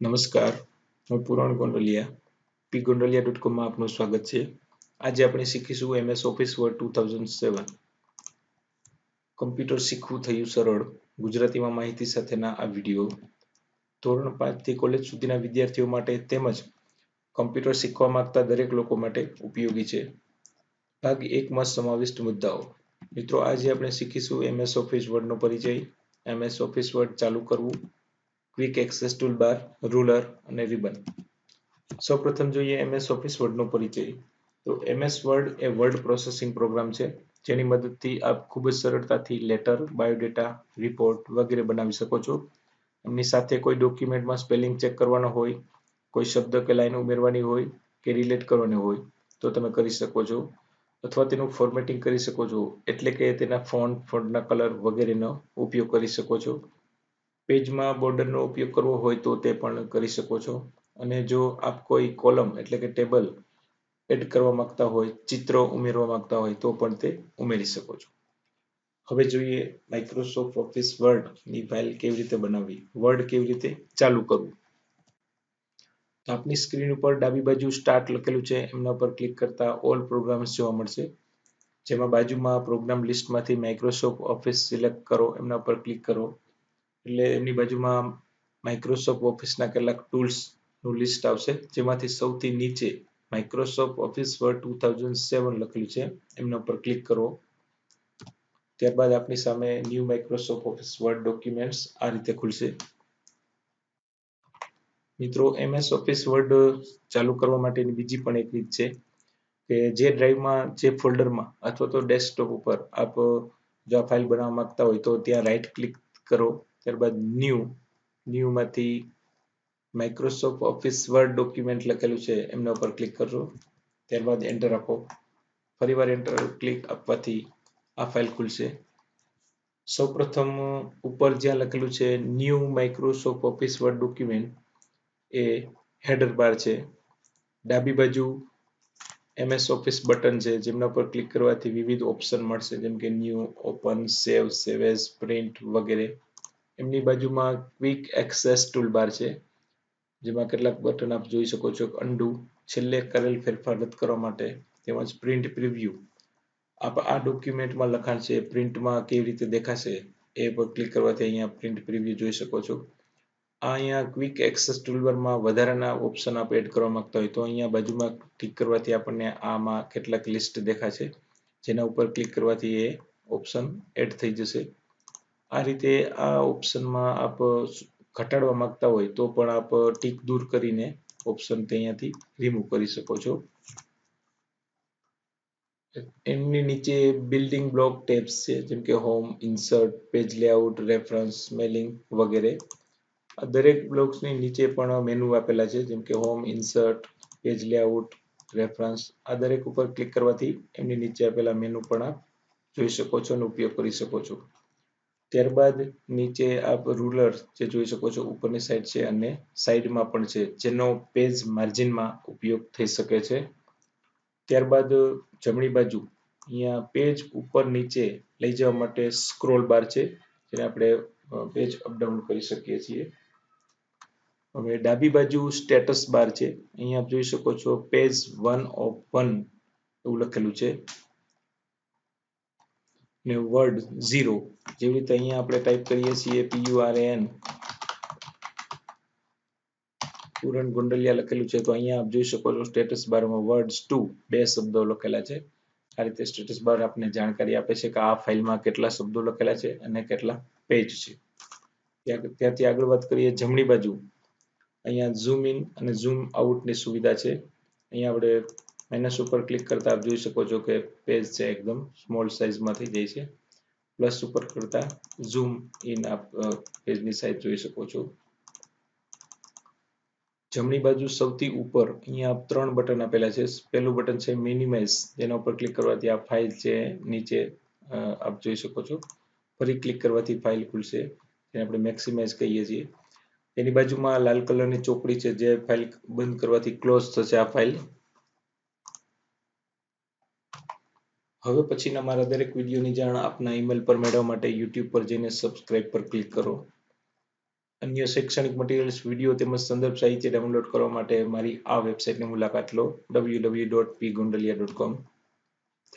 નમસ્કાર, હું Puran Gondaliya, P Gondaliya dot કોમમાં આપનું સ્વાગત છે. આજે આપણે શીખીશું MS office word two thousand seven computer શીખવું થયું સરળ, ગુજરાતીમાં માહિતી સાથેના આ વીડિયો. ધોરણ પાંચથી કોલેજ સુધીના વિદ્યાર્થીઓ માટે તેમજ કમ્પ્યુટર શીખવા માંગતા દરેક લોકો માટે ઉપયોગી છે. ભાગ એકમાં સમાવિષ્ટ મુદ્દાઓ. મિત્રો, આજે આપણે શીખીશું એમએસ ઓફિસ વર્ડનો પરિચય. એમએસ ઓફિસ વર્ડ ચાલુ કરવું. ક્વિક એક્સેસ ટૂલબાર રૂલર અને રિબન સૌપ્રથમ જોઈએ એમએસ ઓફિસ વર્ડનો પરિચય. તો એમએસ વર્ડ એ વર્ડ પ્રોસેસિંગ પ્રોગ્રામ છે, જેની મદદથી આપ ખૂબ જ સરળતાથી લેટર બાયોડેટા રિપોર્ટ વગેરે બનાવી શકો છો. એમની સાથે કોઈ ડોક્યુમેન્ટમાં સ્પેલિંગ ચેક કરવાનો હોય, કોઈ શબ્દ કે લાઈન ઉમેરવાની હોય કે રિલેટ કરવાની હોય, તો તમે કરી શકો છો. અથવા તેનું ફોર્મેટિંગ કરી શકો છો, એટલે કે તેના ફોન્ટ ફોન્ટના કલર વગેરેનો ઉપયોગ કરી શકો છો. પેજમાં બોર્ડરનો ઉપયોગ કરવો હોય તો તે પણ કરી શકો છો. અને જો આપ કોઈ કોલમ એટલે કે ટેબલ એડ કરવા માંગતા હોય, ચિત્રો ઉમેરવા માંગતા હોય, તો પણ તે ઉમેરી શકો છો. હવે જોઈએ માઇક્રોસોફ્ટ ઓફિસ વર્ડની ફાઇલ કેવી રીતે બનાવવી? વર્ડ કેવી રીતે ચાલુ કરવું? આપની સ્ક્રીન ઉપર ડાબી બાજુ સ્ટાર્ટ લખેલું છે. એમના પર ક્લિક કરતા ઓલ પ્રોગ્રામ્સ જોવા મળશે. જેમાં બાજુમાં પ્રોગ્રામ લિસ્ટમાંથી માઇક્રોસોફ્ટ ઓફિસ સિલેક્ટ કરો. એમના પર ક્લિક કરો. એટલે એમની બાજુમાં માઇક્રોસોફ્ટ ઓફિસના કેટલાક ટૂલ્સનું લિસ્ટ આવશે, જેમાંથી સૌથી નીચે Microsoft office word two thousand seven લખેલું છે. એમના ઉપર ક્લિક કરો. ત્યારબાદ આપની સામે new Microsoft office word documents આ રીતે ખુલશે. મિત્રો એમએસ ઓફિસ વર્ડ ચાલુ કરવા માટેની બીજી પણ એક રીત છે કે જે ડ્રાઈવમાં જે ફોલ્ડરમાં અથવા તો ડેસ્કટોપ ઉપર આપ જો આ ફાઇલ બનાવવા માંગતા હોય તો ત્યાં રાઈટ ક્લિક કરો. ત્યારબાદ ન્યૂ. ન્યૂમાંથી માઇક્રોસોફ્ટ ઓફિસ વર્ડ ડોક્યુમેન્ટ લખેલું છે, એમના ઉપર ક્લિક કરજો. ત્યારબાદ એન્ટર આપો. ફરીવાર એન્ટર ક્લિક આપવાથી આ ફાઇલ ખુલશે. સૌપ્રથમ ઉપર જ્યાં લખેલું છે, new Microsoft office word document એ હેડર બાર છે. ડાબી બાજુ એમએસ ઓફિસ બટન છે, જેમના પર ક્લિક કરવાથી વિવિધ ઓપ્શન મળશે, જેમ કે new open save save as print વગેરે. એમની બાજુમાં ક્વિક એક્સેસ ટૂલબાર છે, જેમાં કેટલાક બટન આપ જોઈ શકો છો અન્ડુ છેલ્લે કરેલ ફેરફાર રદ કરવા માટે, તેમજ પ્રિન્ટ પ્રિવ્યુ આપ આ ડોક્યુમેન્ટમાં લખાણ છે પ્રિન્ટમાં કેવી રીતે દેખાશે, એ પર ક્લિક કરવાથી અહીંયા પ્રિન્ટ પ્રિવ્યુ જોઈ શકો છો. આ અહીંયા ક્વિક એક્સેસ ટૂલબારમાં વધારાના ઓપ્શન આપ એડ કરવા માંગતા હોય તો અહીંયા બાજુમાં ક્લિક કરવાથી આપણને આમાં કેટલાક લિસ્ટ દેખાશે. જેના ઉપર ક્લિક કરવાથી એ ઓપ્શન એડ થઈ જશે. આ રીતે આ ઓપ્શનમાં આપ ઘટાડવા માંગતા હોય તો પણ આપ ટીક દૂર કરીને ઓપ્શન અહીંયાથી રિમૂવ કરી શકો છો. એમની નીચે બિલ્ડિંગ બ્લોક ટેબ્સ છે, જેમ કે home insert page layout reference mailing વગેરે. આ દરેક બ્લોક્સની નીચે પણ મેનુ આપેલા છે, જેમ કે home insert page layout reference આ દરેક ઉપર ક્લિક કરવાથી એમની નીચે આપેલા મેનુ પણ આપ જોઈ શકો છો અને ઉપયોગ કરી શકો છો. ત્યારબાદ નીચે આપ રૂલર જે જોઈ શકો છો, ઉપરની સાઈડ છે અને સાઈડમાં પણ છે, જેનો પેજ માર્જિનમાં ઉપયોગ થઈ શકે છે. ત્યારબાદ જમણી બાજુ, અહીંયા પેજ ઉપર નીચે લઈ જવા માટે સ્ક્રોલ બાર છે, જેને આપણે પેજ અપડાઉન કરી શકીએ છીએ. હવે ડાબી બાજુ સ્ટેટસ બાર છે, અહીંયા આપ જોઈ શકો છો પેજ વન ઓફ વન એવું લખેલું છે. ને વર્ડ ઝીરો જેવી રીતે અહીંયા આપણે ટાઈપ કરીએ છીએ પીયુઆરએન પૂરણ ગુંડલિયા લખેલું છે, તો અહીંયા આપ જોઈ શકો છો સ્ટેટસ બારમાં વર્ડ્સ ટુ બે શબ્દો લખેલા છે. આ રીતે સ્ટેટસ બાર આપને જાણકારી આપે છે કે આ ફાઇલમાં કેટલા શબ્દો લખેલા છે અને કેટલા પેજ છે. ત્યાંથી આગળ વાત કરીએ જમણી બાજુ. અહીંયા ઝૂમ ઇન અને ઝૂમ આઉટની સુવિધા છે. અહીંયા આપણે માઇનસ ઉપર ક્લિક કરતા આપ જોઈ શકો છો કે પેજ છે એકદમ સ્મોલ સાઇઝમાં થઈ જાય છે. પ્લસ ઉપર કરતા ઝૂમ ઇન આપ પેજની સાઇઝ જોઈ શકો છો. જમણી બાજુ સૌથી ઉપર, અહીંયા ત્રણ બટન આપેલા છે. પહેલું બટન છે મિનિમાઇઝ જેના ઉપર ક્લિક કરવાથી આ ફાઇલ છે નીચે આપ જોઈ શકો છો. ફરી ક્લિક કરવાથી ફાઇલ ખુલશે, જેને આપણે મેક્સિમાઇઝ કહીએ છીએ. એની બાજુમાં લાલ કલરની ચોકડી છે, જે ફાઇલ બંધ કરવાથી ક્લોઝ થશે આ ફાઇલ હવે પછીના મારા દરેક વિડીયોની જાણ આપના ઈમેલ પર મેળવવા માટે યુટ્યુબ પર જઈને સબસ્ક્રાઇબ પર ક્લિક કરો. અન્ય શૈક્ષણિક મટીરિયલ્સ વીડિયો તેમજ સંદર્ભ સાહિત્ય ડાઉનલોડ કરવા માટે મારી આ વેબસાઇટની મુલાકાત લો W W dot P Gondaliya dot com